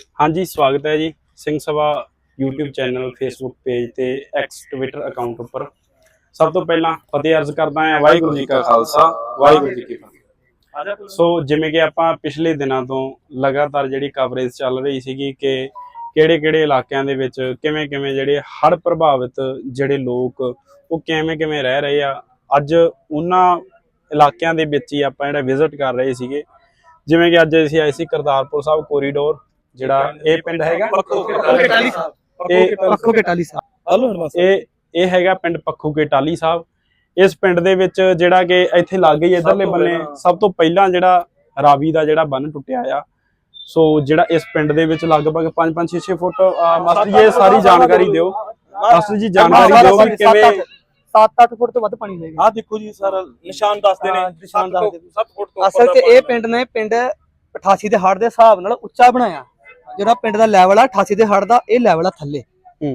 ਹਾਂਜੀ, ਸਵਾਗਤ ਹੈ ਜੀ Singh Sabha YouTube channel, Facebook page ਤੇ X, Twitter ਅਕਾਊਂਟ ਉੱਪਰ। ਸਭ ਤੋਂ ਪਹਿਲਾਂ ਫਤਿਹ ਅਰਜ਼ ਕਰਦਾ ਹਾਂ ਵਾਹਿਗੁਰੂ ਜੀ ਕਾ ਖਾਲਸਾ, ਵਾਹਿਗੁਰੂ ਜੀ ਕੀ ਫਤਿਹ। ਸੋ ਜਿਵੇਂ ਕਿ ਆਪਾਂ ਪਿਛਲੇ ਦਿਨਾਂ ਤੋਂ ਲਗਾਤਾਰ ਜਿਹੜੀ ਕਵਰੇਜ ਚੱਲ ਰਹੀ ਸੀਗੀ ਕਿ ਕਿਹੜੇ-ਕਿਹੜੇ ਇਲਾਕਿਆਂ ਦੇ ਵਿੱਚ ਕਿਵੇਂ-ਕਿਵੇਂ ਜਿਹੜੇ ਹੜ੍ਹ ਪ੍ਰਭਾਵਿਤ ਜਿਹੜੇ ਲੋਕ, ਉਹ ਕਿਵੇਂ-ਕਿਵੇਂ ਰਹਿ ਰਹੇ ਆ, ਅੱਜ ਉਹਨਾਂ ਇਲਾਕਿਆਂ ਦੇ ਵਿੱਚ ਹੀ ਆਪਾਂ ਜਿਹੜਾ ਵਿਜ਼ਿਟ ਕਰ ਰਹੇ ਸੀਗੇ। ਜਿਵੇਂ ਕਿ ਅੱਜ ਅਸੀਂ ਆਏ ਸੀ ਕਰਤਾਰਪੁਰ ਸਾਹਿਬ ਕੋਰੀਡੋਰ ਜਿਹੜਾ ਇਹ ਪਿੰਡ ਹੈਗਾ। ਇਹ ਪੱਖੋ ਕੇ ਟਾਲੀ। ਸਾਹਿਬ। ਇਹ ਇਹ ਹੈਗਾ ਪਿੰਡ ਪੱਖੂ ਕੇ ਟਾਲੀ ਸਾਹਿਬ। ਇਸ ਪਿੰਡ ਦੇ ਵਿੱਚ ਜਿਹੜਾ ਕਿ ਇੱਥੇ ਲੱਗ ਹੀ ਇਧਰਲੇ ਬੰਨੇ ਸਭ ਤੋਂ ਪਹਿਲਾਂ ਜਿਹੜਾ ਰਾਵੀ ਦਾ ਜਿਹੜਾ ਬੰਨ ਟੁੱਟਿਆ ਆ। ਸੋ ਜਿਹੜਾ ਇਸ ਪਿੰਡ ਦੇ ਵਿੱਚ ਲਗਭਗ 5-5 6-6 ਫੁੱਟ ਅਹ ਮਾਸਟਰ ਜੀ ਇਹ ਸਾਰੀ ਜਾਣਕਾਰੀ ਦਿਓ। ਮਾਸਟਰ ਜੀ ਜਾਣਕਾਰੀ ਦਿਓ ਵੀ ਕਿਵੇਂ 7-8 ਫੁੱਟ ਤੋਂ ਵੱਧ ਪਾਣੀ ਹੋਏਗਾ ਆ ਦੇਖੋ ਜੀ ਸਰ ਨਿਸ਼ਾਨ ਦੱਸਦੇ ਨੇ। ਨਿਸ਼ਾਨ ਦੱਸਦੇ ਨੇ। 7 ਫੁੱਟ ਤੋਂ ਅਸਲ 'ਚ ਇਹ ਪਿੰਡ ਨੇ ਪਿੰਡ 88 ਦੇ ਹੜ ਦੇ ਹਿਸਾਬ ਨਾਲ ਉੱਚਾ ਬਣਾਇਆ। ਜਿਹੜਾ ਪਿੰਡ ਦਾ ਲੈਵਲ ਆ 88 ਦੇ ਹੜ ਦਾ ਇਹ ਲੈਵਲ ਆ ਥੱਲੇ।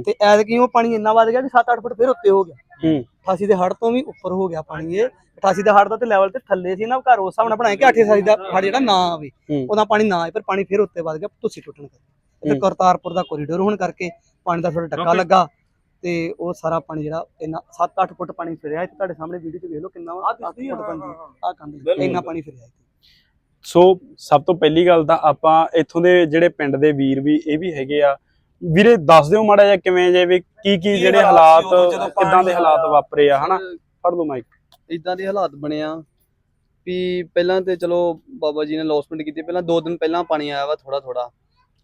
ਤੇ ਐਤਕੀ ਉਹ ਪਾਣੀ ਇੰਨਾ ਵੱਧ ਗਿਆ ਕਿ 7-8 ਫੁੱਟ ਫਿਰ ਉੱਤੇ ਹੋ ਗਿਆ। ਹੂੰ। 88 ਦੇ ਹੜ ਤੋਂ ਵੀ ਉੱਪਰ ਹੋ ਗਿਆ ਪਾਣੀ ਇਹ। 88 ਦੇ ਹੜ ਦਾ ਤੇ ਲੈਵਲ ਤੇ ਥੱਲੇ ਸੀ ਨਾ ਘਰ ਉਸ ਹਿਸਾਬ ਨਾਲ ਬਣਾਇਆ ਕਿ 88 ਦਾ ਹੜ ਜਿਹੜਾ ਨਾ ਆਵੇ। ਉਹਦਾ ਪਾਣੀ ਨਾ ਆਏ ਪਰ ਪਾਣੀ ਫਿਰ ਉੱਤੇ ਵੱਧ ਗਿਆ। ਤੁਸੀਂ ਟੁੱਟਣ ਕਰਕੇ। ਤੇ। ਕਰਤਾਰਪੁਰ ਦਾ ਕੋਰੀਡੋਰ ਹੋਣ ਕਰਕੇ ਪਾਣੀ ਦਾ ਥੋੜਾ ਟੱਕਾ ਲੱਗਾ। ਤੇ ਉਹ ਸਾਰਾ ਪਾਣੀ ਜਿਹੜਾ ਇੰਨਾ 7-8 ਫੁੱਟ ਪਾਣੀ ਫਿਰਿਆ। ਇੱਥੇ ਤੁਹਾਡੇ ਸਾਹਮਣੇ ਵੀਡੀਓ 'ਚ ਵੇਖ ਲਓ ਕਿੰਨਾ ਵਾ 8 ਫੁੱਟ ਪਾਣੀ ਆ ਕੰਧ। ਬਿਲਕੁਲ। ਇੰਨਾ ਪਾਣੀ ਫਿਰਿਆ ਸੋ ਸਭ ਤੋਂ ਪਹਿਲੀ ਗੱਲ ਤਾਂ ਆਪਾਂ ਇੱਥੋਂ ਦੇ ਜਿਹੜੇ ਪਿੰਡ ਦੇ ਵੀਰ ਵੀ ਇਹ ਵੀ ਹੈਗੇ ਆ। ਵੀਰੇ ਦੱਸ ਦਿਓ ਮਾੜਾ ਜਿਹਾ ਕਿਵੇਂ ਜੇ ਵੀ ਕੀ ਕੀ ਜਿਹੜੇ ਹਾਲਾਤ ਕਿਦਾਂ ਦੇ ਹਾਲਾਤ ਵਾਪਰੇ ਆ ਹਨਾ? ਫੜ ਦੋ ਮਾਈਕ ਇਦਾਂ ਦੇ ਹਾਲਾਤ ਬਣੇ ਆ ਵੀ ਪਹਿਲਾਂ ਤੇ ਚਲੋ ਬਾਬਾ ਜੀ ਨੇ ਲੌਸਮੈਂਟ ਕੀਤੀ ਪਹਿਲਾਂ ਦੋ ਦਿਨ ਪਹਿਲਾਂ ਪਾਣੀ ਆਇਆ ਵਾ ਥੋੜਾ ਥੋੜਾ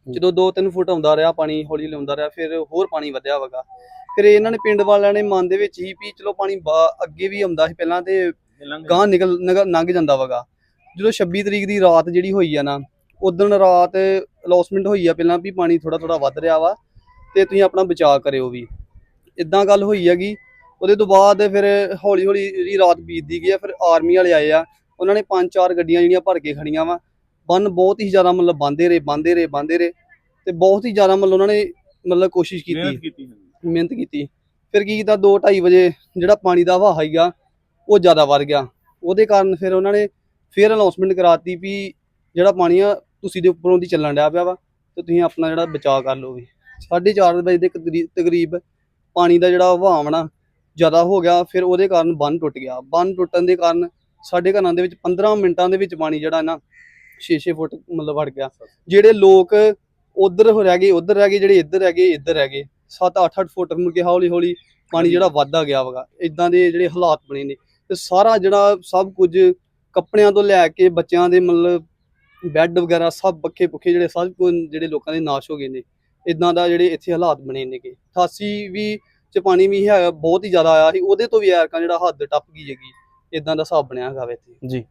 ਜਦੋਂ 2-3 ਫੁੱਟ ਆਉਂਦਾ ਰਿਹਾ ਪਾਣੀ ਹੌਲੀ ਲਿਆਉਂਦਾ ਰਿਹਾ ਫਿਰ ਹੋਰ ਪਾਣੀ ਵਧਿਆ ਵਗਾ ਫਿਰ ਇਹਨਾਂ ਨੇ ਪਿੰਡ ਵਾਲਿਆਂ ਨੇ ਮਨ ਦੇ ਵਿੱਚ ਹੀ ਵੀ ਚਲੋ ਪਾਣੀ ਅੱਗੇ ਵੀ ਆਉਂਦਾ ਸੀ ਪਹਿਲਾਂ ਤੇ ਗਾਂ ਨਿਕਲ ਨਿਕਲ- ਲੰਘ ਜਾਂਦਾ ਵਗਾ ਜਦੋਂ 26 ਤਰੀਕ ਦੀ ਰਾਤ ਜਿਹੜੀ ਹੋਈ ਆ ਨਾ ਉਦੋਂ ਰਾਤ ਲੌਸਮੈਂਟ ਹੋਈ ਆ ਪਹਿਲਾਂ ਵੀ ਪਾਣੀ ਥੋੜਾ ਥੋੜਾ ਵੱਧ ਰਿਹਾ ਵਾ ਤੇ ਤੁਸੀਂ ਆਪਣਾ ਬਚਾਅ ਕਰਿਓ ਵੀ। ਇਦਾਂ ਗੱਲ ਹੋਈ ਹੈਗੀ ਉਹਦੇ ਤੋਂ ਬਾਅਦ ਫਿਰ ਹੌਲੀ ਹੌਲੀ ਜਿਹੜੀ ਰਾਤ ਬੀਤਦੀ ਗਈ ਆ ਫਿਰ ਆਰਮੀ ਵਾਲੇ ਆਏ ਆ ਉਹਨਾਂ ਨੇ ਪੰਜ ਚਾਰ ਗੱਡੀਆਂ ਜਿਹੜੀਆਂ ਭਰ ਕੇ ਖੜੀਆਂ ਵਾ। ਬੰਨ ਬਹੁਤ ਹੀ ਜ਼ਿਆਦਾ ਮਤਲਬ ਬੰਦੇ ਰਹੇ ਬੰਦੇ ਰਹੇ ਬੰਦੇ ਰਹੇ ਤੇ ਬਹੁਤ ਹੀ ਜ਼ਿਆਦਾ ਮਤਲਬ ਉਹਨਾਂ ਨੇ ਮਤਲਬ ਕੋਸ਼ਿਸ਼ ਕੀਤੀ। ਮਿਹਨਤ ਕੀਤੀ ਮਿਹਨਤ ਕੀਤੀ। ਫਿਰ ਕੀ ਕੀਤਾ 2:30 ਵਜੇ ਜਿਹੜਾ ਪਾਣੀ ਦਾ ਵਹਾਅ ਹੈਗਾ ਉਹ ਜ਼ਿਆਦਾ ਵੱਧ ਗਿਆ। ਉਹਦੇ ਕਾਰਨ ਫਿਰ ਉਹਨਾਂ ਨੇ ਫਿਰ ਅਨਾਉਂਸਮੈਂਟ ਕਰਾਤੀ ਵੀ ਜਿਹੜਾ ਪਾਣੀ ਆ ਤੁਸੀਂ ਦੇ ਉੱਪਰੋਂ ਦੀ ਚੱਲਣ ਡਿਆ ਪਿਆ ਵਾ, ਤੇ ਤੁਸੀਂ ਆਪਣਾ ਜਿਹੜਾ ਬਚਾਅ ਕਰ ਲਓ ਵੀ। 4:30 ਵਜੇ ਦੇ ਕਰੀ- ਤਕਰੀਬ ਪਾਣੀ ਦਾ ਜਿਹੜਾ ਵਹਾਅ ਨਾ, ਜ਼ਿਆਦਾ ਹੋ ਗਿਆ, ਫਿਰ ਉਹਦੇ ਕਾਰਨ ਬੰਨ ਟੁੱਟ ਗਿਆ। ਬੰਨ ਟੁੱਟਣ ਦੇ ਕਾਰਨ ਸਾਡੇ ਘਰਾਂ ਦੇ ਵਿੱਚ 15 ਮਿੰਟਾਂ ਦੇ ਵਿੱਚ ਪਾਣੀ ਜਿਹੜਾ ਨਾ 6-6 ਫੁੱਟ ਮਤਲਬ ਵੜ ਗਿਆ। ਜਿਹੜੇ ਲੋਕ ਉਧਰ ਰਹਿ ਗਏ, ਉਧਰ ਰਹਿ ਗਏ, ਜਿਹੜੇ ਇੱਧਰ ਰਹਿ ਗਏ, ਇੱਧਰ ਰਹਿ ਗਏ। 7-8 ਫੁੱਟ ਮੁੜ ਕੇ ਹੌਲੀ ਹੌਲੀ ਪਾਣੀ ਜਿਹੜਾ ਵੱਧਦਾ ਗਿਆ ਵਗਾ ਇਦਾਂ ਦੇ ਜਿਹੜੇ ਹਾਲਾਤ ਬਣੇ ਨੇ। ਤੇ ਸਾਰਾ ਜਿਹੜਾ ਸਭ ਕੁਝ ਕੱਪੜਿਆਂ ਤੋਂ ਲੈ ਕੇ ਬੱਚਿਆਂ ਦੇ ਮਤਲਬ ਬੈੱਡ ਵਗੈਰਾ ਸਭ ਪੱਖੇ ਪੁੱਖੇ ਜਿਹੜੇ ਸਭ ਕੁਝ ਜਿਹੜੇ ਲੋਕਾਂ ਦੇ ਨਾਸ਼ ਹੋ ਗਏ ਨੇ ਇਦਾਂ ਦਾ ਜਿਹੜੇ ਇੱਥੇ ਹਾਲਾਤ ਬਣੇ ਨੇਗੇ। 88 ਵੀ ਚ ਪਾਣੀ ਵੀ ਹੈਗਾ ਬਹੁਤ ਹੀ ਜ਼ਿਆਦਾ ਆਇਆ ਸੀ ਉਹਦੇ ਤੋਂ ਵੀ ਐਰਕਾਂ ਜਿਹੜਾ ਹੱਦ ਟੱਪ ਗਈ ਹੈਗੀ ਇਦਾਂ ਦਾ ਹਿਸਾਬ ਬਣਿਆ ਹੈਗਾ ਵਾ ਇੱਥੇ। ਜੀ।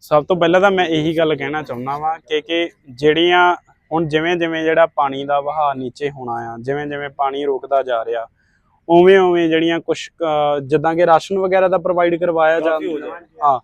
ਸਭ ਤੋਂ ਪਹਿਲਾਂ ਤਾਂ ਮੈਂ ਇਹੀ ਗੱਲ ਕਹਿਣਾ ਚਾਹੁੰਦਾ ਵਾਂ ਕਿ ਕਿ ਜਿਹੜੀਆਂ ਹੁਣ ਜਿਵੇਂ ਜਿਵੇਂ ਜਿਹੜਾ ਪਾਣੀ ਦਾ ਵਹਾਅ ਨੀਚੇ ਹੋਣਾ ਆ ਜਿਵੇਂ ਜਿਵੇਂ ਪਾਣੀ ਰੁਕਦਾ ਜਾ ਰਿਹਾ ਉਵੇਂ ਉਵੇਂ ਜਿਹੜੀਆਂ ਕੁਝ ਜਿੱਦਾਂ ਕਿ ਰਾਸ਼ਨ ਵਗੈਰਾ ਦਾ ਪ੍ਰੋਵਾਈਡ ਕਰਵਾਇਆ ਜਾਂਦਾ ਹਾਂ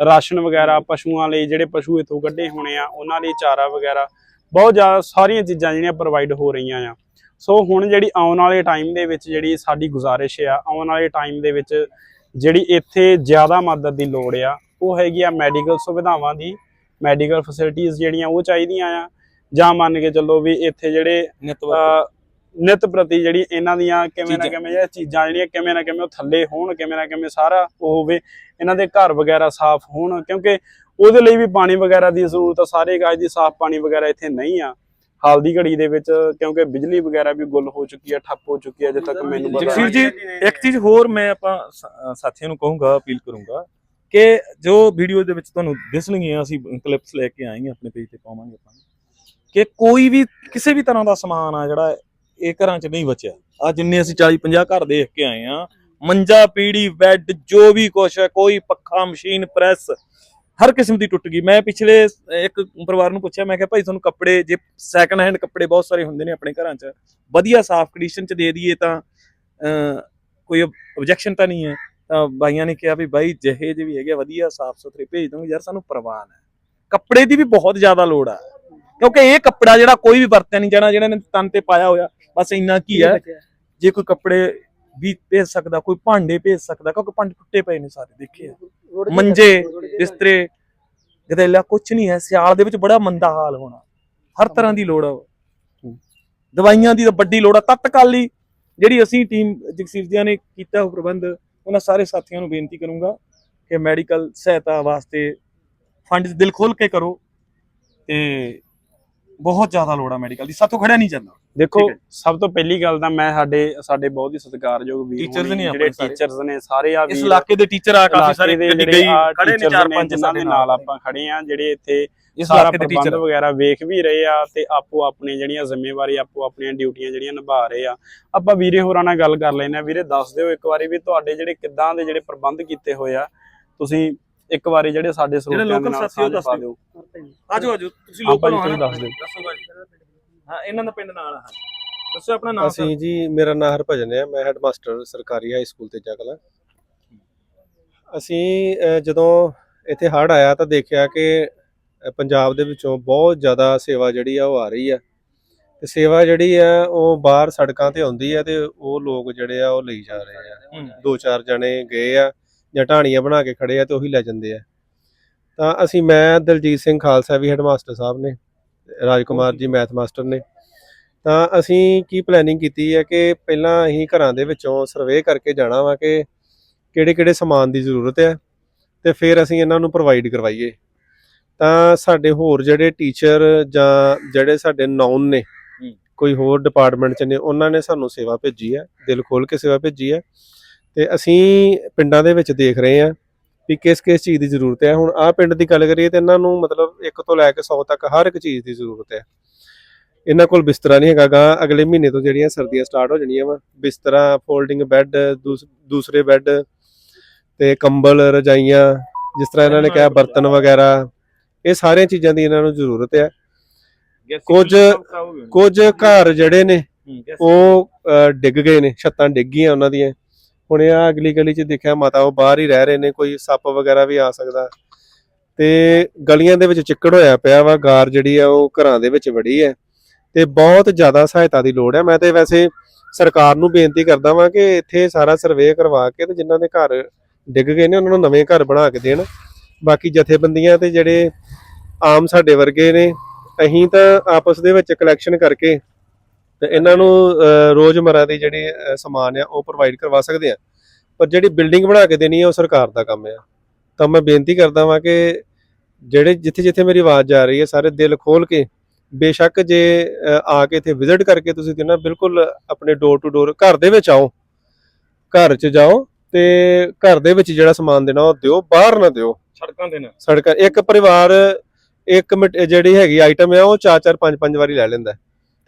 ਰਾਸ਼ਨ ਵਗੈਰਾ ਪਸ਼ੂਆਂ ਲਈ ਜਿਹੜੇ ਪਸ਼ੂ ਇਥੋਂ ਕੱਢੇ ਹੋਣੇ ਆ ਉਹਨਾਂ ਲਈ ਚਾਰਾ ਵਗੈਰਾ ਬਹੁਤ ਜ਼ਿਆਦਾ ਸਾਰੀਆਂ ਚੀਜ਼ਾਂ ਜਿਹੜੀਆਂ ਪ੍ਰੋਵਾਈਡ ਹੋ ਰਹੀਆਂ ਆ। ਸੋ ਹੁਣ ਜਿਹੜੀ ਆਉਣ ਵਾਲੇ ਟਾਈਮ ਦੇ ਵਿੱਚ ਜਿਹੜੀ ਸਾਡੀ ਗੁਜ਼ਾਰਿਸ਼ ਆ ਆਉਣ ਵਾਲੇ ਟਾਈਮ ਦੇ ਵਿੱਚ ਜਿਹੜੀ ਇੱਥੇ ਜ਼ਿਆਦਾ ਮਦਦ ਦੀ ਲੋੜ ਆ ਉਹ ਹੈਗੀ ਆ ਮੈਡੀਕਲ ਸੁਵਿਧਾਵਾਂ ਦੀ। ਮੈਡੀਕਲ ਫੈਸਿਲਿਟੀਆਂ ਜਿਹੜੀਆਂ ਉਹ ਚਾਹੀਦੀਆਂ ਆ। ਜਾਂ ਮੰਨ ਕੇ ਚੱਲੋ ਵੀ ਇੱਥੇ ਜਿਹੜੇ ਨਿਤ ਪ੍ਰਤੀ ਜਿਹੜੀ ਇਹਨਾਂ ਦੀਆਂ ਕਿਵੇਂ ਨਾ। ਕਿਵੇਂ ਜਿਹੜੀਆਂ ਚੀਜ਼ਾਂ ਜਿਹੜੀਆਂ ਕਿਵੇਂ ਨਾ ਕਿਵੇਂ ਉਹ ਥੱਲੇ ਹੋਣ ਕਿਵੇਂ ਨਾ ਕਿਵੇਂ ਸਾਰਾ ਉਹ ਹੋਵੇ ਇਹਨਾਂ ਦੇ ਘਰ ਵਗੈਰਾ ਸਾਫ਼ ਹੋਣ ਕਿਉਂਕਿ ਉਹਦੇ ਲਈ ਵੀ ਪਾਣੀ ਵਗੈਰਾ ਦੀ ਜ਼ਰੂਰਤ ਆ ਸਾਰੇ ਕਾਜ ਦੀ ਸਾਫ਼ ਪਾਣੀ ਵਗੈਰਾ ਇੱਥੇ ਨਹੀਂ ਆ। ਹਾਲ ਦੀ ਘੜੀ ਦੇ ਵਿੱਚ ਕਿਉਂਕਿ ਬਿਜਲੀ ਵਗੈਰਾ ਵੀ ਗੁੱਲ ਹੋ ਚੁੱਕੀ ਆ ਠੱਪ ਹੋ ਚੁੱਕੀ ਆ ਜਿੱਥੇ ਤੱਕ ਮੈਨੂੰ ਪਤਾ ਜਗਸੀਰ ਜੀ ਇੱਕ ਚੀਜ਼ ਹੋਰ ਮੈਂ ਆਪਾਂ ਸਾਥੀਆਂ ਨੂੰ ਕਹੂੰਗਾ ਅਪੀਲ ਕਰੂੰਗਾ ਕਿ ਜੋ ਵੀਡੀਓ ਦੇ ਵਿੱਚ ਤੁਹਾਨੂੰ ਦਿਸਣਗੀਆਂ ਅਸੀਂ ਕਲਿੱਪਸ ਲੈ ਕੇ ਆਏਂਗੇ ਆਪਣੇ ਪੇਜ ਤੇ ਪਾਵਾਂਗੇ ਆਪਾਂ। ਕਿ ਕੋਈ ਵੀ ਕਿਸੇ ਵੀ ਤਰ੍ਹਾਂ ਦਾ ਸਮਾਨ ਆ ਜਿਹੜਾ ਇਹ ਘਰਾਂ 'ਚ ਨਹੀਂ ਬਚਿਆ। ਆ ਜਿੰਨੇ ਅਸੀਂ 40 50 ਘਰ ਦੇਖ ਕੇ ਆਏ ਆ ਮੰਜਾ ਪੀੜੀ ਬੈੱਡ ਜੋ ਵੀ ਕੁਛ ਹੈ ਕੋਈ ਪੱਖਾ ਮਸ਼ੀਨ ਪ੍ਰੈਸ ਹਰ ਕਿਸਮ ਦੀ ਟੁੱਟ ਗਈ। ਮੈਂ ਪਿਛਲੇ ਇੱਕ ਪਰਿਵਾਰ ਨੂੰ ਪੁੱਛਿਆ ਮੈਂ ਕਿਹਾ ਭਾਈ ਤੁਹਾਨੂੰ ਕੱਪੜੇ ਜੇ ਸੈਕੰਡ ਹੈਂਡ ਕੱਪੜੇ ਬਹੁਤ ਸਾਰੇ ਹੁੰਦੇ ਨੇ ਆਪਣੇ ਘਰਾਂ 'ਚ ਵਧੀਆ ਸਾਫ਼ ਕੰਡੀਸ਼ਨ 'ਚ ਦੇ ਦਈਏ ਤਾਂ ਅਹ, ਕੋਈ ਆਬਜੈਕਸ਼ਨ ਤਾਂ ਨਹੀਂ ਹੈ? ਤਾਂ ਬਾਈਆਂ ਨੇ ਕਿਹਾ ਵੀ ਬਾਈ ਜਿਹੇ ਜਿਹੇ ਵੀ ਹੈਗੇ ਆ, ਵਧੀਆ ਸਾਫ਼ ਸੁਥਰੇ ਭੇਜ ਦੋਗੇ ਯਾਰ ਸਾਨੂੰ ਪ੍ਰਵਾਨ ਹੈ। ਕੱਪੜੇ ਦੀ ਵੀ ਬਹੁਤ ਜ਼ਿਆਦਾ ਲੋੜ ਆ। ਕਿਉਂਕਿ ਇਹ ਕੱਪੜਾ ਜਿਹੜਾ ਕੋਈ ਵੀ ਵਰਤਿਆ ਨਹੀਂ ਜਾਣਾ ਜਿਹੜਾ ਨੇ ਤਨ ਤੇ ਪਾਇਆ ਹੋਇਆ ਬਸ ਇੰਨਾ ਕੀ ਹੈ ਜੇ ਕੋਈ ਕੱਪੜੇ ਵੀ ਭੇਜ ਸਕਦਾ ਕੋਈ ਭਾਂਡੇ ਭੇਜ ਸਕਦਾ ਕਿਉਂਕਿ ਭਾਂਡੇ ਟੁੱਟੇ ਪਏ ਨੇ ਸਾਰੇ ਦੇਖੇ ਮੰਜੇ ਬਿਸਤਰੇ ਗਦੈਲਾ ਕੁਝ ਨਹੀਂ ਹੈ ਸਿਆਲ ਦੇ ਵਿੱਚ ਬੜਾ ਮੰਦਾ ਹਾਲ ਹੋਣਾ। ਹਰ ਤਰ੍ਹਾਂ ਦੀ ਲੋੜ ਦਵਾਈਆਂ ਦੀ ਤਾਂ ਵੱਡੀ ਲੋੜ ਆ ਤਤਕਾਲੀ ਜਿਹੜੀ ਅਸੀਂ ਟੀਮ ਜਗਸੀਰ ਦੀਆਂ ਨੇ ਕੀਤਾ ਉਹ ਪ੍ਰਬੰਧ ਉਹਨਾਂ ਸਾਰੇ ਸਾਥੀਆਂ ਨੂੰ ਬੇਨਤੀ ਕਰੂੰਗਾ ਕਿ ਮੈਡੀਕਲ ਸਹਾਇਤਾ ਵਾਸਤੇ ਫੰਡ ਦਿਲ ਖੋਲ ਕੇ ਕਰੋ ਤੇ ਬਹੁਤ ਜ਼ਿਆਦਾ ਲੋੜ ਆ ਮੈਡੀਕਲ ਦੀ ਸਾਥੋਂ ਖੜਿਆ ਨਹੀਂ ਜਾਂਦਾ। ਦੇਖੋ। ਸਭ ਤੋਂ ਪਹਿਲੀ ਗੱਲ ਤਾਂ ਮੈਂ ਸਾਡੇ ਸਾਡੇ ਬਹੁਤ ਹੀ ਸਤਿਕਾਰਯੋਗ ਵੀਰ ਹੋਣੀ, ਨੇ ਜਿਹੜੇ। ਟੀਚਰਸ ਨੇ ਸਾਰੇ ਆ ਇਸ ਵੀਰ ਇਲਾਕੇ ਦੇ ਟੀਚਰ ਆ ਕਾਫੀ ਸਾਰੇ ਗੱਡੀ ਗਈ ਖੜੇ ਨੇ ਚਾਰ ਪੰਜ ਜਿਨ੍ਹਾਂ ਦੇ ਨਾਲ ਆਪਾਂ ਖੜੇ ਆ ਜਿਹੜੇ ਇੱਥੇ ਇਸ ਇਲਾਕੇ ਦੇ ਟੀਚਰ ਵਗੈਰਾ ਵੇਖ ਵੀ ਰਹੇ ਆ ਤੇ ਆਪੋ ਆਪਣੀ ਜਿਹੜੀਆਂ ਜ਼ਿੰਮੇਵਾਰੀ ਆਪੋ ਆਪਣੀਆਂ ਡਿਊਟੀਆਂ ਜਿਹੜੀਆਂ ਨਿਭਾ ਰਹੇ ਆ। ਆਪਾਂ ਵੀਰੇ ਹੋਰਾਂ ਨਾਲ ਗੱਲ ਕਰ ਲੈਨੇ ਆ। ਵੀਰੇ ਦੱਸ ਦਿਓ ਇੱਕ ਵਾਰੀ ਵੀ ਤੁਹਾਡੇ ਜਿਹੜੇ ਕਿੱਦਾਂ ਦੇ ਜਿਹੜੇ ਪ੍ਰਬੰਧ ਕੀਤੇ ਹੋਏ ਆ ਤੁਸੀਂ ਇੱਕ ਵਾਰੀ ਜਿਹੜੇ ਸਾਡੇ ਸਰੋਤਿਆਂ ਦੇ ਨਾਲ ਸਾਂਝ ਪਾ ਦਿਓ। ਆਜੋ ਆਜੋ ਤੁਸੀਂ ਹਾਂ ਲੋਕਾਂ ਨੂੰ ਤੁਸੀਂ ਦੱਸ ਦਿਓ। ਦੱਸੋ ਭਾਜੀ। ਹਾਂ ਇਹਨਾਂ ਦਾ ਪਿੰਡ ਨਾਲ ਆ ਦੱਸੋ ਆਪਣਾ ਨਾਮ ਅਸੀਂ ਜੀ ਮੇਰਾ ਨਾਮ ਹਰਭਜਨ ਹੈ ਮੈਂ ਹੈਡਮਾਸਟਰ ਸਰਕਾਰੀ ਹਾਈ ਸਕੂਲ ਤੇ ਕਲਾਂ ਅਸੀਂ ਜਦੋਂ ਇੱਥੇ ਹੜ੍ਹ ਆਇਆ ਤਾਂ ਦੇਖਿਆ ਕਿ ਪੰਜਾਬ ਦੇ ਵਿੱਚੋਂ ਬਹੁਤ ਜ਼ਿਆਦਾ ਸੇਵਾ ਜਿਹੜੀ ਆ ਉਹ ਆ ਰਹੀ ਆ। ਤੇ ਸੇਵਾ ਜਿਹੜੀ ਆ ਉਹ ਬਾਹਰ ਸੜਕਾਂ ਤੇ ਆਉਂਦੀ ਆ ਤੇ ਉਹ ਲੋਕ ਜਿਹੜੇ ਆ ਉਹ ਲਈ ਜਾ ਰਹੇ ਆ। ਦੋ ਚਾਰ ਜਣੇ ਗਏ ਆ। ਜਾਂ ਢਾਣੀਆਂ ਬਣਾ ਕੇ ਖੜੇ ਆ ਤੇ ਉਹੀ ਲੈ ਜਾਂਦੇ ਆ। ਤਾਂ ਅਸੀਂ ਮੈਂ ਦਲਜੀਤ ਸਿੰਘ ਖਾਲਸਾ ਵੀ ਹੈਡਮਾਸਟਰ ਸਾਹਿਬ ਨੇ ਰਾਜਕੁਮਾਰ ਜੀ ਮੈਥ ਮਾਸਟਰ ਨੇ। ਤਾਂ ਅਸੀਂ ਕੀ ਪਲੈਨਿੰਗ ਕੀਤੀ ਹੈ ਕਿ ਪਹਿਲਾਂ ਅਸੀਂ ਘਰਾਂ ਦੇ ਵਿੱਚੋਂ ਸਰਵੇ ਕਰਕੇ ਜਾਣਾ ਵਾ ਕਿ ਕਿਹੜੇ ਕਿਹੜੇ ਸਮਾਨ ਦੀ ਜ਼ਰੂਰਤ ਹੈ ਤੇ ਫਿਰ ਅਸੀਂ ਇਹਨਾਂ ਨੂੰ ਪ੍ਰੋਵਾਈਡ ਕਰਵਾਈਏ। ਤਾਂ ਸਾਡੇ ਹੋਰ ਜਿਹੜੇ ਟੀਚਰ ਜਾਂ ਜਿਹੜੇ ਸਾਡੇ ਨੌਨ ਨੇ। ਕੋਈ ਹੋਰ ਡਿਪਾਰਟਮੈਂਟ ਚ ਨੇ ਉਹਨਾਂ ਨੇ ਸਾਨੂੰ ਸੇਵਾ ਭੇਜੀ ਹੈ ਦਿਲ ਖੋਲ ਕੇ ਸੇਵਾ ਭੇਜੀ ਹੈ ਤੇ ਅਸੀਂ ਪਿੰਡਾਂ ਦੇ ਵਿੱਚ ਦੇਖ ਰਹੇ ਹਾਂ ਵੀ ਕਿਸ ਕਿਸ ਚੀਜ਼ ਦੀ ਜ਼ਰੂਰਤ ਹੈ। ਹੁਣ ਆਹ ਪਿੰਡ ਦੀ ਗੱਲ ਕਰੀਏ ਤੇ ਇਹਨਾਂ ਨੂੰ ਮਤਲਬ 1 ਤੋਂ ਲੈ ਕੇ 100 ਤੱਕ ਹਰ ਇੱਕ ਚੀਜ਼ ਦੀ ਜ਼ਰੂਰਤ ਹੈ। ਇਹਨਾਂ ਕੋਲ ਬਿਸਤਰਾ ਨਹੀਂ ਹੈਗਾ ਗਾ। ਅਗਲੇ ਮਹੀਨੇ ਤੋਂ ਜਿਹੜੀਆਂ ਸਰਦੀਆਂ ਸਟਾਰਟ ਹੋ ਜਾਣੀਆਂ ਵਾ। ਬਿਸਤਰਾ ਫੋਲਡਿੰਗ ਬੈੱਡ ਦੂਸਰੇ ਬੈੱਡ ਤੇ ਕੰਬਲ ਰਜਾਈਆਂ ਜਿਸ ਤਰ੍ਹਾਂ ਇਹਨਾਂ ਨੇ ਕਿਹਾ ਬਰਤਨ ਵਗੈਰਾ ਇਹ ਸਾਰੀਆਂ ਚੀਜ਼ਾਂ ਦੀ ਇਹਨਾਂ ਨੂੰ ਜ਼ਰੂਰਤ ਹੈ। ਕੁਝ- ਕੁਝ ਘਰ ਜਿਹੜੇ ਨੇ ਉਹ ਡਿੱਗ ਗਏ ਨੇ। ਛੱਤਾਂ ਡਿੱਗ ਗਈਆਂ ਉਹਨਾਂ ਦੀਆਂ। ਹੁਣ ਇਹ ਆ ਅਗਲੀ ਗਲੀ 'ਚ ਦੇਖਿਆ ਮਾਤਾ, ਉਹ ਬਾਹਰ ਹੀ ਰਹਿ ਰਹੇ ਨੇ, ਕੋਈ ਸੱਪ ਵਗੈਰਾ ਵੀ ਆ ਸਕਦਾ। ਤੇ ਗਲੀਆਂ ਦੇ ਵਿੱਚ ਚਿੱਕੜ ਹੋਇਆ ਪਿਆ ਵਾ, ਗਾਰ ਜਿਹੜੀ ਆ, ਉਹ ਘਰਾਂ ਦੇ ਵਿੱਚ ਵੜੀ ਹੈ। ਤੇ ਬਹੁਤ ਜ਼ਿਆਦਾ ਸਹਾਇਤਾ ਦੀ ਲੋੜ ਹੈ। ਮੈਂ ਤੇ ਵੈਸੇ ਸਰਕਾਰ ਨੂੰ ਬੇਨਤੀ ਕਰਦਾ ਵਾਂ ਕਿ ਇੱਥੇ ਸਾਰਾ ਸਰਵੇ ਕਰਵਾ ਕੇ ਤੇ ਜਿਨ੍ਹਾਂ ਦੇ ਘਰ ਡਿੱਗ ਗਏ ਨੇ, ਉਹਨਾਂ ਨੂੰ ਨਵੇਂ ਘਰ ਬਣਾ ਕੇ ਦੇਣ। ਬਾਕੀ ਜਥੇਬੰਦੀਆਂ ਤੇ ਜਿਹੜੇ ਆਮ ਸਾਡੇ ਵਰਗੇ ਨੇ, ਅਸੀਂ ਤਾਂ ਆਪਸ ਦੇ ਵਿੱਚ ਕਲੈਕਸ਼ਨ ਕਰਕੇ ਤੇ ਇਹਨਾਂ ਨੂੰ ਅਹ, ਰੋਜ਼ਮਰਰਾ ਦੀ ਜਿਹੜੀ ਸਮਾਨ ਆ ਉਹ ਪ੍ਰੋਵਾਈਡ ਕਰਵਾ ਸਕਦੇ ਆ। ਪਰ ਜਿਹੜੀ ਬਿਲਡਿੰਗ ਬਣਾ ਕੇ ਦੇਣੀ ਆ ਉਹ ਸਰਕਾਰ ਦਾ ਕੰਮ ਆ। ਤਾਂ ਮੈਂ ਬੇਨਤੀ ਕਰਦਾ ਵਾਂ ਕਿ ਜਿਹੜੇ ਜਿੱਥੇ ਜਿੱਥੇ ਮੇਰੀ ਆਵਾਜ਼ ਜਾ ਰਹੀ ਹੈ ਸਾਰੇ ਦਿਲ ਖੋਲ ਕੇ ਬੇਸ਼ੱਕ ਜੇ ਆ ਕੇ ਇੱਥੇ ਵਿਜ਼ਿਟ ਕਰਕੇ ਤੁਸੀਂ ਦੇਣਾ ਬਿਲਕੁਲ ਆਪਣੇ ਡੋਰ ਟੂ ਡੋਰ ਘਰ ਦੇ ਵਿੱਚ ਆਓ। ਘਰ 'ਚ ਜਾਓ ਤੇ ਘਰ ਦੇ ਵਿੱਚ ਜਿਹੜਾ ਸਮਾਨ ਦੇਣਾ ਉਹ ਦਿਓ ਬਾਹਰ ਨਾ ਦਿਓ। ਸੜਕਾਂ ਤੇ ਨਾ। ਸੜਕਾਂ ਇੱਕ ਪਰਿਵਾਰ ਇੱਕ ਜਿਹੜੀ ਹੈਗੀ ਆਈਟਮ ਆ ਉਹ ਚਾਰ ਚਾਰ ਪੰਜ ਪੰਜ ਵਾਰੀ ਲੈ ਲੈਂਦਾ। ਹੈ।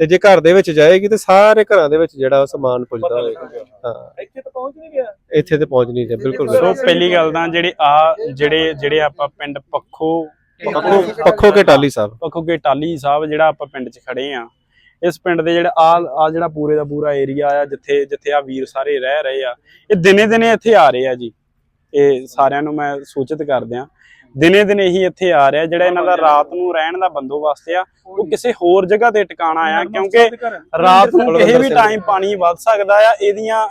ਤੇ ਜੇ ਘਰ ਦੇ ਵਿੱਚ ਜਾਏਗੀ ਤੇ ਸਾਰੇ ਘਰਾਂ ਦੇ ਵਿੱਚ ਜਿਹੜਾ ਉਹ ਸਮਾਨ ਪੁੱਜਦਾ ਹੋਏਗਾ। ਹਾਂ। ਇੱਥੇ ਤਾਂ ਪਹੁੰਚ ਨਹੀਂ ਗਿਆ। ਇੱਥੇ ਤੇ ਪਹੁੰਚ ਨਹੀਂ ਜਾ ਬਿਲਕੁਲ। ਸੋ। ਪਹਿਲੀ ਗੱਲ ਤਾਂ ਜਿਹੜੇ ਆ ਜਿਹੜੇ ਜਿਹੜੇ ਆਪਾਂ ਪਿੰਡ ਪੱਖੋ ਪੱਖੋ ਪੱਖੋ ਕੇ ਟਾਲੀ ਸਾਹਿਬ। ਪੱਖੋ ਕੇ ਟਾਲੀ ਸਾਹਿਬ ਜਿਹੜਾ ਆਪਾਂ ਪਿੰਡ 'ਚ ਖੜੇ ਆ ਇਸ ਪਿੰਡ ਦੇ ਜਿਹੜਾ ਆ ਆ ਜਿਹੜਾ ਪੂਰੇ ਦਾ ਪੂਰਾ ਏਰੀਆ ਆ ਜਿੱਥੇ ਜਿੱਥੇ ਆ ਵੀਰ ਸਾਰੇ ਰਹਿ ਰਹੇ ਆ ਇਹ ਦਿਨੇ ਦਿਨੇ ਇੱਥੇ ਆ ਰਹੇ ਆ ਜੀ। ਇਹ ਸਾਰਿਆਂ ਨੂੰ ਮੈਂ ਸੂਚਿਤ ਕਰਦਿਆਂ ਦਿਨੇ ਦਿਨੇ ਹੀ ਇੱਥੇ ਆ ਰਿਹਾ ਜਿਹੜਾ ਇਹਨਾਂ ਦਾ ਰਾਤ ਨੂੰ ਰਹਿਣ ਦਾ ਬੰਦੋਬਸਤ ਆ ਉਹ ਕਿਸੇ ਹੋਰ ਜਗ੍ਹਾ ਤੇ ਟਿਕਾਣਾ ਆ ਕਿਉਂਕਿ ਰਾਤ ਨੂੰ ਕਿਸੇ ਵੀ ਟਾਈਮ ਪਾਣੀ ਵੱਧ ਸਕਦਾ ਆ ਇਹਦੀਆਂ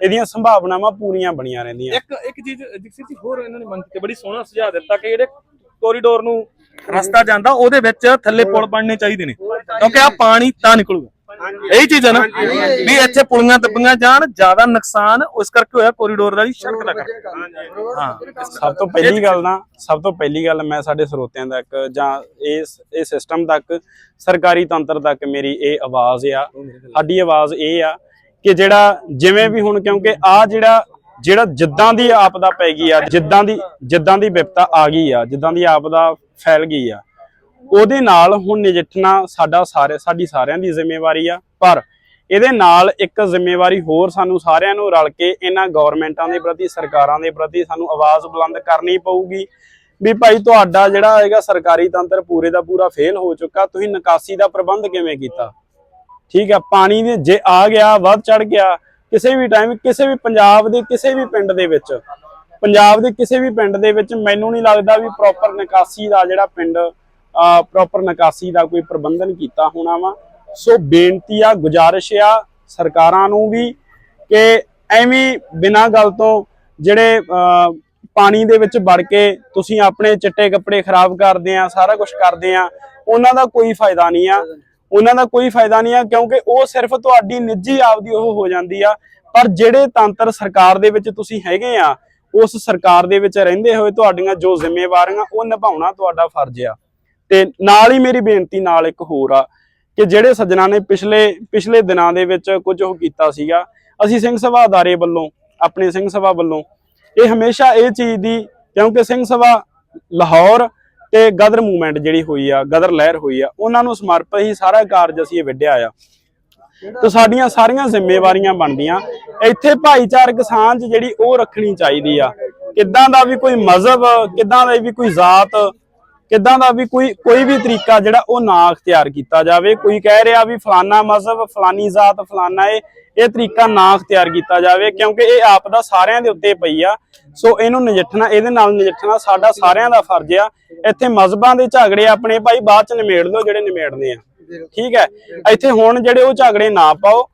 ਇਹਦੀਆਂ ਸੰਭਾਵਨਾਵਾਂ ਪੂਰੀਆਂ ਬਣੀਆਂ ਰਹਿੰਦੀਆਂ। ਇੱਕ ਇੱਕ ਚੀਜ਼ ਜਿਕਸੀ ਜੀ ਹੋਰ ਇਹਨਾਂ ਨੇ ਮਨ ਤੇ ਬੜੀ ਸੋਹਣਾ ਸੁਝਾਅ ਦਿੱਤਾ ਕਿ ਜਿਹੜੇ ਕੋਰੀਡੋਰ ਨੂੰ ਰਸਤਾ ਜਾਂਦਾ ਉਹਦੇ ਵਿੱਚ ਥੱਲੇ ਪੁਲ ਬਣਨੇ ਚਾਹੀਦੇ ਨੇ ਕਿਉਂਕਿ ਆ ਪਾਣੀ ਤਾਂ ਨਿਕਲੂਗਾ। ਇਹੀ ਚੀਜ਼ ਹੈ ਨਾ ਵੀ ਇੱਥੇ ਪੁਲੀਆਂ ਦੱਬੀਆਂ ਜਾਣ ਜ਼ਿਆਦਾ ਨੁਕਸਾਨ ਉਸ ਕਰਕੇ ਹੋਇਆ ਕੋਰੀਡੋਰ ਵਾਲੀ ਸੜਕ ਦਾ ਕਰਕੇ। ਹਾਂ। ਸਭ ਤੋਂ ਪਹਿਲੀ ਗੱਲ ਨਾ ਸਭ ਤੋਂ ਪਹਿਲੀ ਗੱਲ ਮੈਂ ਸਾਡੇ ਸਰੋਤਿਆਂ ਤੱਕ ਜਾਂ ਇਸ ਇਹ ਸਿਸਟਮ ਤੱਕ ਸਰਕਾਰੀ ਤੰਤਰ ਤੱਕ ਮੇਰੀ ਇਹ ਆਵਾਜ਼ ਆ। ਸਾਡੀ ਆਵਾਜ਼ ਇਹ ਆ ਕਿ ਜਿਹੜਾ ਜਿਵੇਂ ਵੀ ਹੁਣ ਕਿਉਂਕਿ ਆ ਜਿਹੜਾ ਜਿਹੜਾ ਜਿੱਦਾਂ ਦੀ ਆਪਦਾ ਪੈ ਗਈ ਆ ਜਿੱਦਾਂ ਦੀ ਜਿੱਦਾਂ ਦੀ ਵਿਪਤਾ ਆ ਗਈ ਆ ਜਿੱਦਾਂ ਦੀ ਆਪਦਾ ਫੈਲ ਗਈ ਆ ਉਹਦੇ ਨਾਲ ਹੁਣ ਨਜਿੱਠਣਾ ਸਾਡਾ ਸਾਰੇ ਸਾਡੀ ਸਾਰਿਆਂ ਦੀ ਜ਼ਿੰਮੇਵਾਰੀ ਆ। ਪਰ ਇਹਦੇ ਨਾਲ ਇੱਕ ਜ਼ਿੰਮੇਵਾਰੀ ਹੋਰ ਸਾਨੂੰ ਸਾਰਿਆਂ ਨੂੰ ਰਲ ਕੇ ਇਹਨਾਂ ਗਵਰਨਮੈਂਟਾਂ ਦੇ ਪ੍ਰਤੀ, ਸਰਕਾਰਾਂ ਦੇ ਪ੍ਰਤੀ ਸਾਨੂੰ ਆਵਾਜ਼ ਬੁਲੰਦ ਕਰਨੀ ਪਊਗੀ। ਵੀ ਭਾਈ ਤੁਹਾਡਾ ਜਿਹੜਾ ਹੈਗਾ ਸਰਕਾਰੀ ਤੰਤਰ ਪੂਰੇ ਦਾ ਪੂਰਾ ਫੇਲ ਹੋ ਚੁੱਕਾ, ਤੁਸੀਂ ਨਿਕਾਸੀ ਦਾ ਪ੍ਰਬੰਧ ਕਿਵੇਂ ਕੀਤਾ? ਠੀਕ ਹੈ ਪਾਣੀ ਦੇ ਜੇ ਆ ਗਿਆ, ਵੱਧ ਚੜ ਗਿਆ, ਕਿਸੇ ਵੀ ਟਾਈਮ ਕਿਸੇ ਵੀ ਪੰਜਾਬ ਦੇ, ਕਿਸੇ ਵੀ ਪਿੰਡ ਦੇ ਵਿੱਚ, ਪੰਜਾਬ ਦੇ ਕਿਸੇ ਵੀ ਪਿੰਡ ਦੇ ਵਿੱਚ ਮੈਨੂੰ ਨਹੀਂ ਲੱਗਦਾ ਵੀ ਪ੍ਰੋਪਰ ਨਿਕਾਸੀ ਦਾ ਜਿਹੜਾ ਪਿੰਡ ਪ੍ਰੋਪਰ ਨਿਕਾਸੀ ਦਾ ਕੋਈ ਪ੍ਰਬੰਧਨ ਕੀਤਾ ਹੋਣਾ ਵਾ। ਸੋ ਬੇਨਤੀ ਆ, ਗੁਜ਼ਾਰਿਸ਼ ਆ ਸਰਕਾਰਾਂ ਨੂੰ ਵੀ ਕਿ ਐਵੇਂ ਬਿਨਾਂ ਗੱਲ ਤੋਂ ਜਿਹੜੇ ਪਾਣੀ ਦੇ ਵਿੱਚ ਵੜ ਕੇ ਤੁਸੀਂ ਆਪਣੇ ਚਿੱਟੇ ਕੱਪੜੇ ਖਰਾਬ ਕਰਦੇ ਆ, ਸਾਰਾ ਕੁਝ ਕਰਦੇ ਆ, ਉਹਨਾਂ ਦਾ ਕੋਈ ਫਾਇਦਾ ਨਹੀਂ ਆ। ਉਹਨਾਂ ਦਾ ਕੋਈ ਫਾਇਦਾ ਨਹੀਂ ਆ ਕਿਉਂਕਿ ਉਹ ਸਿਰਫ ਤੁਹਾਡੀ ਨਿੱਜੀ ਆਪਦੀ ਉਹ ਹੋ ਜਾਂਦੀ ਆ। ਪਰ ਜਿਹੜੇ ਤੰਤਰ ਸਰਕਾਰ ਦੇ ਵਿੱਚ ਤੁਸੀਂ ਹੈਗੇ ਆ, ਉਸ ਸਰਕਾਰ ਦੇ ਵਿੱਚ ਰਹਿੰਦੇ ਹੋਏ ਤੁਹਾਡੀਆਂ ਜੋ ਜ਼ਿੰਮੇਵਾਰੀਆਂ, ਉਹ ਨਿਭਾਉਣਾ ਤੁਹਾਡਾ ਫਰਜ਼ ਆ। ਤੇ ਨਾਲ ਹੀ ਮੇਰੀ ਬੇਨਤੀ ਨਾਲ ਇੱਕ ਹੋਰ ਆ ਕਿ ਜਿਹੜੇ ਸੱਜਣਾ ਨੇ ਪਿਛਲੇ ਪਿਛਲੇ ਦਿਨਾਂ ਦੇ ਵਿੱਚ ਕੁਝ ਉਹ ਕੀਤਾ ਸੀਗਾ, ਅਸੀਂ ਸਿੰਘ ਸਭਾ ਅਦਾਰੇ ਵੱਲੋਂ, ਆਪਣੇ ਸਿੰਘ ਸਭਾ ਵੱਲੋਂ, ਇਹ ਹਮੇਸ਼ਾ ਇਹ ਚੀਜ਼ ਦੀ, ਕਿਉਂਕਿ ਸਿੰਘ ਸਭਾ ਲਾਹੌਰ ਤੇ ਗਦਰ ਮੂਵਮੈਂਟ ਜਿਹੜੀ ਹੋਈ ਆ, ਗਦਰ ਲਹਿਰ ਹੋਈ ਆ, ਉਹਨਾਂ ਨੂੰ ਸਮਰਪਿਤ ਹੀ ਸਾਰਾ ਕਾਰਜ ਅਸੀਂ ਇਹ ਵਿੱਢਿਆ ਆ। ਤੇ ਸਾਡੀਆਂ ਸਾਰੀਆਂ ਜ਼ਿੰਮੇਵਾਰੀਆਂ ਬਣਦੀਆਂ। ਇੱਥੇ ਭਾਈਚਾਰਕ ਸਾਂਝ ਜਿਹੜੀ ਉਹ ਰੱਖਣੀ ਚਾਹੀਦੀ ਆ। ਕਿੱਦਾਂ ਦਾ ਵੀ ਕੋਈ ਮਜ਼ਹਬ, ਕਿੱਦਾਂ ਦਾ ਵੀ ਕੋਈ ਜ਼ਾਤ ਕਿੱਦਾਂ ਦਾ ਵੀ ਕੋਈ ਕੋਈ ਵੀ ਤਰੀਕਾ ਜਿਹੜਾ ਉਹ ਨਾ ਅਖਤਿਆਰ ਕੀਤਾ ਜਾਵੇ। ਕੋਈ ਕਹਿ ਰਿਹਾ ਵੀ ਫਲਾਨਾ ਮਜ਼ਹਬ, ਫਲਾਨੀ ਜ਼ਾਤ, ਫਲਾਨਾ ਇਹ ਇਹ ਤਰੀਕਾ ਨਾ ਅਖਤਿਆਰ ਕੀਤਾ ਜਾਵੇ ਕਿਉਂਕਿ ਇਹ ਆਪ ਦਾ ਸਾਰਿਆਂ ਦੇ ਉੱਤੇ ਪਈ ਆ। ਸੋ ਇਹਨੂੰ ਨਜਿੱਠਣਾ, ਇਹਦੇ ਨਾਲ ਨਜਿੱਠਣਾ ਸਾਡਾ ਸਾਰਿਆਂ ਦਾ ਫਰਜ਼ ਆ। ਇੱਥੇ ਮਜ਼ਹਬਾਂ ਦੇ ਝਗੜੇ ਆਪਣੇ ਭਾਈ ਬਾਅਦ ਚ ਨਿਮੇੜ ਲਓ ਜਿਹੜੇ ਨਿਮੇੜਨੇ ਆ। ਠੀਕ ਹੈ? ਇੱਥੇ ਹੁਣ ਜਿਹੜੇ ਉਹ ਝਗੜੇ ਨਾ ਪਾਓ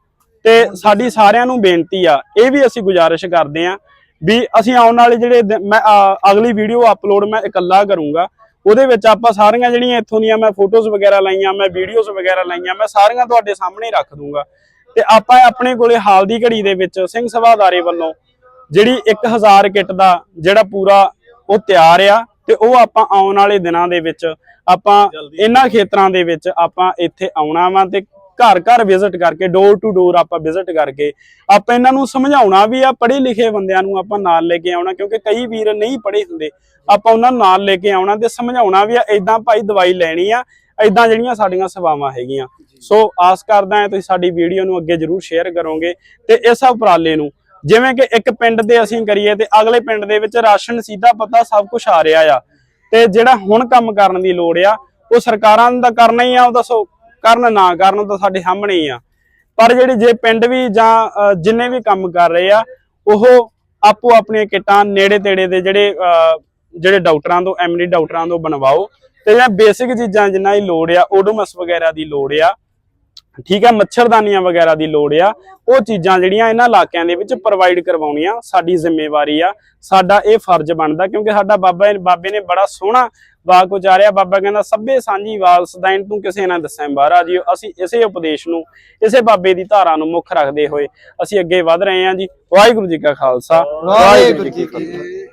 ਤੇ ਸਾਡੀ ਸਾਰਿਆਂ ਨੂੰ ਬੇਨਤੀ ਆ, ਇਹ ਵੀ ਅਸੀਂ ਗੁਜ਼ਾਰਿਸ਼ ਕਰਦੇ ਆ ਵੀ ਅਸੀਂ ਆਉਣ ਵਾਲੇ ਜਿਹੜੇ ਮੈਂ ਅਗਲੀ ਵੀਡੀਓ ਅਪਲੋਡ ਮੈਂ ਇਕੱਲਾ ਕਰੂੰਗਾ। ਉਹਦੇ ਵਿੱਚ ਆਪਾਂ ਸਾਰੀਆਂ ਜਿਹੜੀਆਂ ਇੱਥੋਂ ਦੀਆਂ ਮੈਂ ਫੋਟੋਜ਼ ਵਗੈਰਾ ਲਾਈਆਂ ਮੈਂ ਵੀਡੀਓਜ਼ ਵਗੈਰਾ ਲਾਈਆਂ ਮੈਂ ਸਾਰੀਆਂ ਤੁਹਾਡੇ ਸਾਹਮਣੇ ਰੱਖ ਦੂੰਗਾ। ਤੇ ਆਪਾਂ ਆਪਣੇ ਕੋਲੇ ਹਾਲ ਦੀ ਘੜੀ ਦੇ ਵਿੱਚ ਸਿੰਘ ਸਭਾ ਅਦਾਰੇ ਵੱਲੋਂ ਜਿਹੜੀ 1000 ਕਿੱਟ ਦਾ ਜਿਹੜਾ ਪੂਰਾ ਉਹ ਤਿਆਰ ਆ ਤੇ ਉਹ ਆਪਾਂ ਆਉਣ ਵਾਲੇ ਦਿਨਾਂ ਦੇ ਵਿੱਚ ਆਪਾਂ ਇਹਨਾਂ ਖੇਤਰਾਂ ਦੇ ਵਿੱਚ ਆਪਾਂ ਇੱਥੇ ਆਉਣਾ ਵਾ ਤੇ ਘਰ ਘਰ ਵਿਜ਼ਿਟ ਕਰਕੇ ਡੋਰ ਟੂ ਡੋਰ ਆਪਾਂ ਵਿਜ਼ਿਟ ਕਰਕੇ ਆਪਾਂ ਇਹਨਾਂ ਨੂੰ ਸਮਝਾਉਣਾ ਵੀ ਆ ਪੜ੍ਹੇ ਲਿਖੇ ਬੰਦਿਆਂ ਨੂੰ ਆਪਾਂ ਨਾਲ ਲੈ ਕੇ ਆਉਣਾ ਕਿਉਂਕਿ ਕਈ ਵੀਰ ਨਹੀਂ ਪੜ੍ਹੇ ਹੁੰਦੇ। ਆਪਾਂ ਉਹਨਾਂ ਨੂੰ ਨਾਲ ਲੈ ਕੇ ਆਉਣਾ ਤੇ ਸਮਝਾਉਣਾ ਵੀ ਆ ਇਦਾਂ ਭਾਈ ਦਵਾਈ ਲੈਣੀ ਆ ਇਦਾਂ ਜਿਹੜੀਆਂ ਸਾਡੀਆਂ ਸੇਵਾਵਾਂ ਹੈਗੀਆਂ। ਸੋ ਆਸ ਕਰਦਾ ਹਾਂ ਤੁਸੀਂ ਸਾਡੀ ਵੀਡੀਓ ਨੂੰ ਅੱਗੇ ਜਰੂਰ ਸ਼ੇਅਰ ਕਰੋਗੇ ਤੇ ਇਸ ਉਪਰਾਲੇ ਨੂੰ ਜਿਵੇਂ ਕਿ ਇੱਕ ਪਿੰਡ ਦੇ ਅਸੀਂ ਕਰੀਏ ਤੇ ਅਗਲੇ ਪਿੰਡ ਦੇ ਵਿੱਚ ਰਾਸ਼ਨ ਸਿੱਧਾ ਪਤਾ ਸਭ ਕੁਝ ਆ ਰਿਹਾ ਆ। ਤੇ ਜਿਹੜਾ ਹੁਣ ਕੰਮ ਕਰਨ ਦੀ ਲੋੜ ਆ ਉਹ ਸਰਕਾਰਾਂ ਦਾ ਕਰਨਾ ਹੀ ਆ ਉਹ ਦੱਸੋ। ਕਰਨ ਨਾ ਕਰਨ ਤਾਂ ਸਾਡੇ ਸਾਹਮਣੇ ਹੀ ਆ। ਪਰ ਜਿਹੜੇ ਜੇ ਪਿੰਡ ਵੀ ਜਾਂ ਜਿੰਨੇ ਵੀ ਕੰਮ ਕਰ ਰਹੇ ਆ, ਉਹ ਆਪੋ ਆਪਣੀਆਂ ਕਿੱਟਾਂ ਨੇੜੇ ਤੇੜੇ ਦੇ ਜਿਹੜੇ ਜਿਹੜੇ ਡਾਕਟਰਾਂ ਤੋਂ ਐਮਡੀ ਡਾਕਟਰਾਂ ਤੋਂ ਬਣਵਾਓ ਤੇ ਜਾਂ ਬੇਸਿਕ ਚੀਜ਼ਾਂ ਜਿੰਨਾ ਦੀ ਲੋੜ ਆ, ਓਡੋਮਸ ਵਗੈਰਾ ਦੀ ਲੋੜ ਆ, ਠੀਕ ਆ, ਮੱਛਰਦਾਨੀਆਂ ਵਗੈਰਾ ਦੀ ਲੋੜ ਆ, ਉਹ ਚੀਜ਼ਾਂ ਜਿਹੜੀਆਂ ਇਹਨਾਂ ਇਲਾਕਿਆਂ ਦੇ ਵਿੱਚ ਪ੍ਰੋਵਾਈਡ ਕਰਵਾਉਣੀਆਂ ਸਾਡੀ ਜ਼ਿੰਮੇਵਾਰੀ ਆ। ਸਾਡਾ ਇਹ ਫਰਜ਼ ਬਣਦਾ ਕਿਉਂਕਿ ਸਾਡਾ ਬਾਬਾ ਬਾਬੇ ਨੇ ਬੜਾ ਸੋਹਣਾ ਵਾਕ ਉਚਾਰਿਆ ਬਾਬਾ ਕਹਿੰਦਾ ਸਭੇ ਸਾਂਝੀ ਵਾਲ ਸਦਾਇਨ ਤੂੰ ਕਿਸੇ ਨਾ ਦੱਸੈਂ ਬਾਹਰਾ ਜੀ ਅਸੀਂ ਇਸੇ ਉਪਦੇਸ਼ ਨੂੰ ਇਸੇ ਬਾਬੇ ਦੀ ਧਾਰਾ ਨੂੰ ਮੁੱਖ ਰੱਖਦੇ ਹੋਏ ਅਸੀਂ ਅੱਗੇ ਵਧ ਰਹੇ ਹਾਂ ਜੀ। ਵਾਹਿਗੁਰੂ ਜੀ ਕਾ ਖਾਲਸਾ। ਵਾਹਿਗੁਰੂ ਜੀ ਕੀ ਫਤਿਹ।